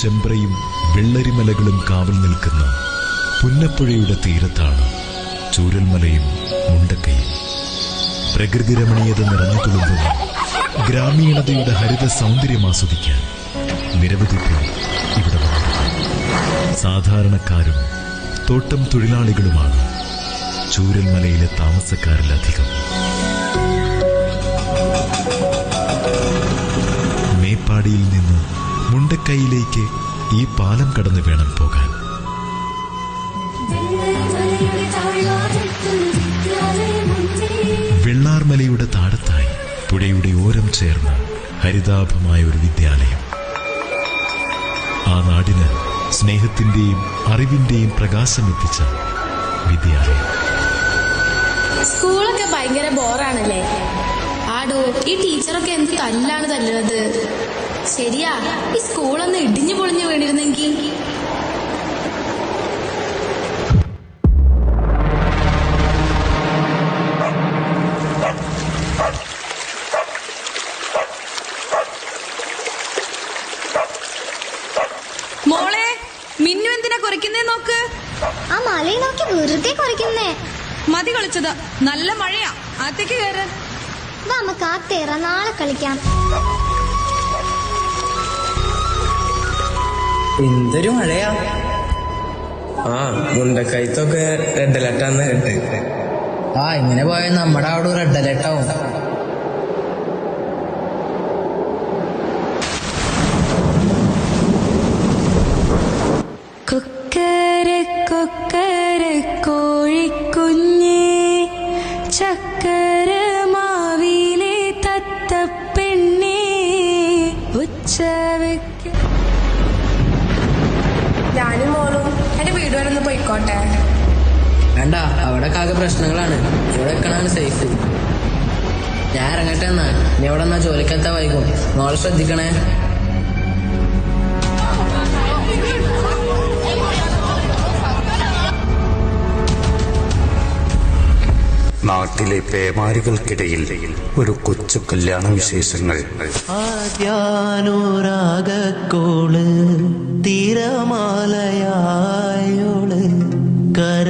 ചെമ്പ്രയും വെള്ളരിമലകളും കാവൽ നിൽക്കുന്ന പുന്നപ്പുഴയുടെ തീരത്താണ് ചൂരൽമലയും മുണ്ടക്കയും. പ്രകൃതി രമണീയത നിറഞ്ഞു തുളുമ്പുന്ന ഗ്രാമീണതയുടെ ഹരിത സൗന്ദര്യം ആസ്വദിക്കാൻ നിരവധി പേർ ഇവിടെ സാധാരണക്കാരും തോട്ടം തൊഴിലാളികളുമാണ് ചൂരൽമലയിലെ താമസക്കാരിലധികം. മേപ്പാടിയിൽ നിന്ന് മുണ്ടക്കൈയിലേക്ക് ഈ പാലം കടന്നു വേണം പോകാൻ. വെള്ളാർമലയുടെ താഴത്തായി പുഴയുടെ ഓരം ചേർന്ന ഹരിതാഭമായ ഒരു വിദ്യാലയം. ആ നാടിന് സ്നേഹത്തിന്റെയും അറിവിന്റെയും പ്രകാശം പ്രകാശമെത്തിച്ച വിദ്യാലയം. സ്കൂളൊക്കെ ഭയങ്കര ബോറാണല്ലേ ആടോ ഈ ടീച്ചറൊക്കെ എന്ത് തല്ലാണ് തല്ലുന്നത്. ശരിയാ ഈ സ്കൂളൊന്ന് ഇടിഞ്ഞു പൊളിഞ്ഞു വീണിരുന്നെങ്കിൽ മോളെ മിന്നു എന്തിനാ കുറയ്ക്കുന്നേ നോക്ക്? ആ മലയെ നോക്കി വെറുതെ കുറയ്ക്കുന്നേ മതി കളിച്ചത്. നല്ല മഴയാ. ആത്തേക്ക് കയറ് വാ നമുക്ക് ആ തെറ നാളെ കളിക്കാം. എന്തൊരു മഴയാ? ആ മുണ്ടക്കയത്തൊക്കെ റെഡ് അലർട്ടാന്ന് കേട്ടെ ആ ഇങ്ങനെ പോയാൽ നമ്മുടെ അവിടെ റെഡ് അലേർട്ട് വേണ്ട. അവിടെ കാകെ പ്രശ്നങ്ങളാണ്. ഇവിടെ വെക്കണാണ് സേഫ് ഞാൻ ഇറങ്ങട്ടെ എന്നാ? ഇനി അവിടെ എന്നാ? ജോലിക്കെത്താ വൈകും? മോളെ ശ്രദ്ധിക്കണേ. നാട്ടിലെ പേമാരികൾക്കിടയിൽ ഒരു കൊച്ചു കല്യാണ വിശേഷങ്ങൾ. ആദ്യാനുരാഗക്കോൾ തിരമാലയായോൾ കരയെ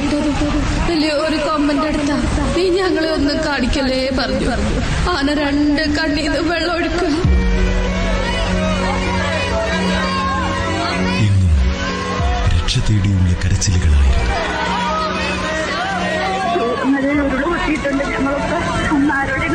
വലിയ ഒരു കൊമ്പന്റെ അടുത്ത നീ ഞങ്ങളെ ഒന്ന് കാണിക്കല്ലേ? പറഞ്ഞു ആന രണ്ട് കണ്ണീന്ന് വെള്ളം ഒഴിക്കുക ഇന്നും രക്ഷ തേടിയുള്ള കരച്ചിലുകളായിരുന്നു. ഇന്ന് മാറവേ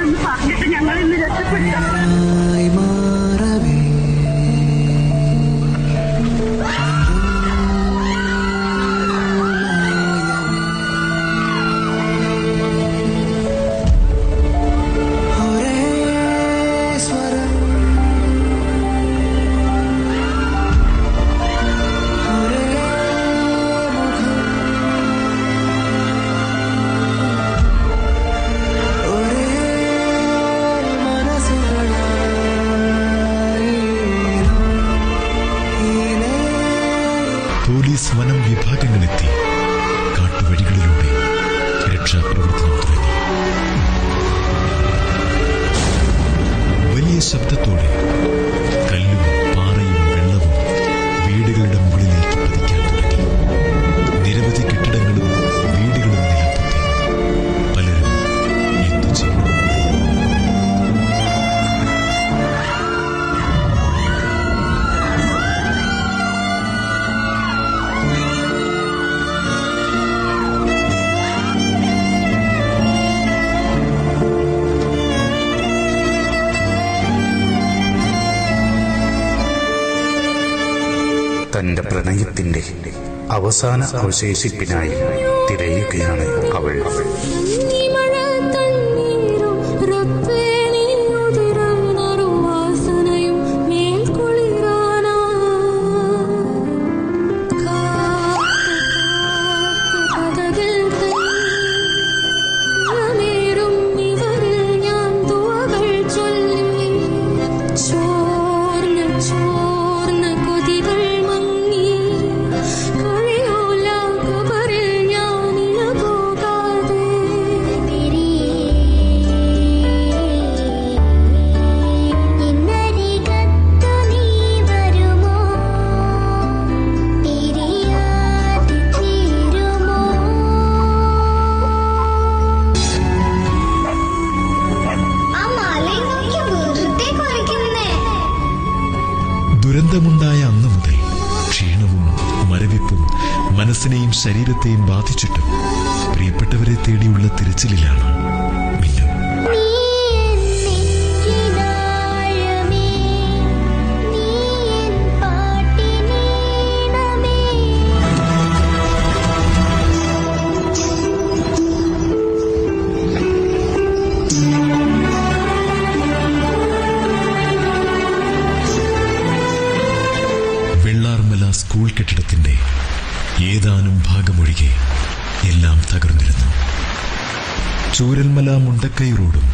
തന്റെ പ്രണയത്തിന്റെ അവസാന അവശേഷിപ്പിനായി തിരയുകയാണ് അവൾ. ശരീരത്തെയും ബാധിച്ചിട്ടും പ്രിയപ്പെട്ടവരെ തേടിയുള്ള തിരച്ചിലിലാണ് ചൂരൽമല മുണ്ടക്കൈ റോഡും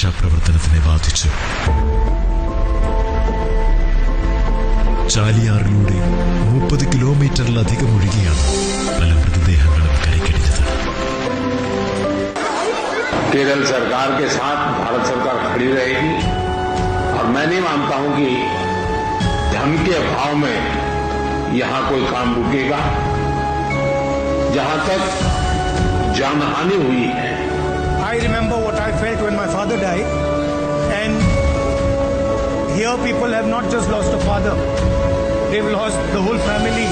രക്ഷാപ്രവർത്തനത്തിനെ ബാധിച്ചു ചാലിയാറിലൂടെ മുപ്പത് കിലോമീറ്ററിലധികം ഒഴുകിയാണ് പല മൃതദേഹങ്ങളും കരയ്ക്കടിഞ്ഞത് केरल सरकार के साथ भारत सरकार खड़ी रहेगी और मैं नहीं मानता हूं कि धन के अभाव में यहां कोई काम रुकेगा जहां तक जानहानि हुई है father died. And here people have not just lost a father, they've lost the whole family,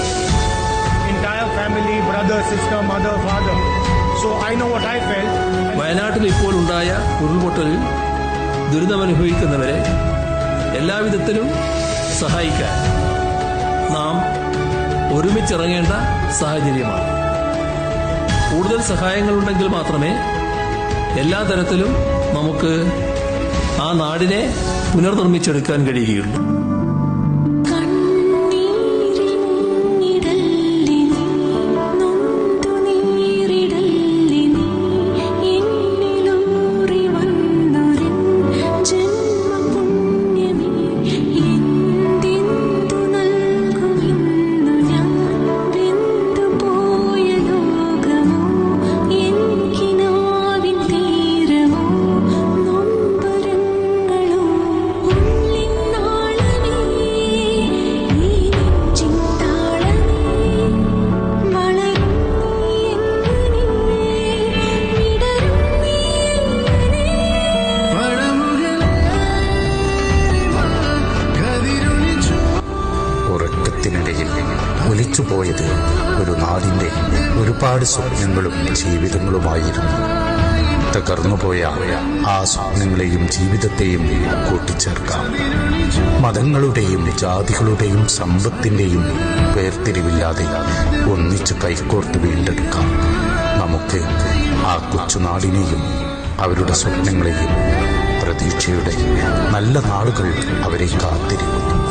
entire family, brother, sister, mother, father. So I know what I felt. വയനാട്ടിൽ ഇപ്പോൾ ഉണ്ടായ ഉരുൾപൊട്ടലിൽ ദുരിതമനുഭവിക്കുന്നവരെ എല്ലാവിധത്തിലും സഹായിക്കാൻ നാം ഒരുമിച്ചിറങ്ങേണ്ട സാഹചര്യമാണ് കൂടുതൽ സഹായങ്ങളുണ്ടെങ്കിൽ മാത്രമേ എല്ലാ തരത്തിലും നമുക്ക് ആ നാടിനെ പുനർനിർമ്മിച്ചെടുക്കാൻ കഴിയുകയുള്ളൂ. ഒലിച്ചുപോയത് ഒരു നാടിന്റെ ഒരുപാട് സ്വപ്നങ്ങളും ജീവിതങ്ങളുമായിരുന്നു. തകർന്നുപോയ ആ സ്വപ്നങ്ങളെയും ജീവിതത്തെയും കൂട്ടിച്ചേർക്കാം. മതങ്ങളുടെയും ജാതികളുടെയും സമ്പത്തിന്റെയും വേർതിരിവില്ലാതെ ഒന്നിച്ച് കൈകോർത്ത് വീണ്ടെടുക്കാം. നമുക്ക് ആ കൊച്ചുനാടിനെയും അവരുടെ സ്വപ്നങ്ങളെയും പ്രതീക്ഷയുടെ നല്ല നാളുകൾ അവരെ കാത്തിരിക്കുന്നു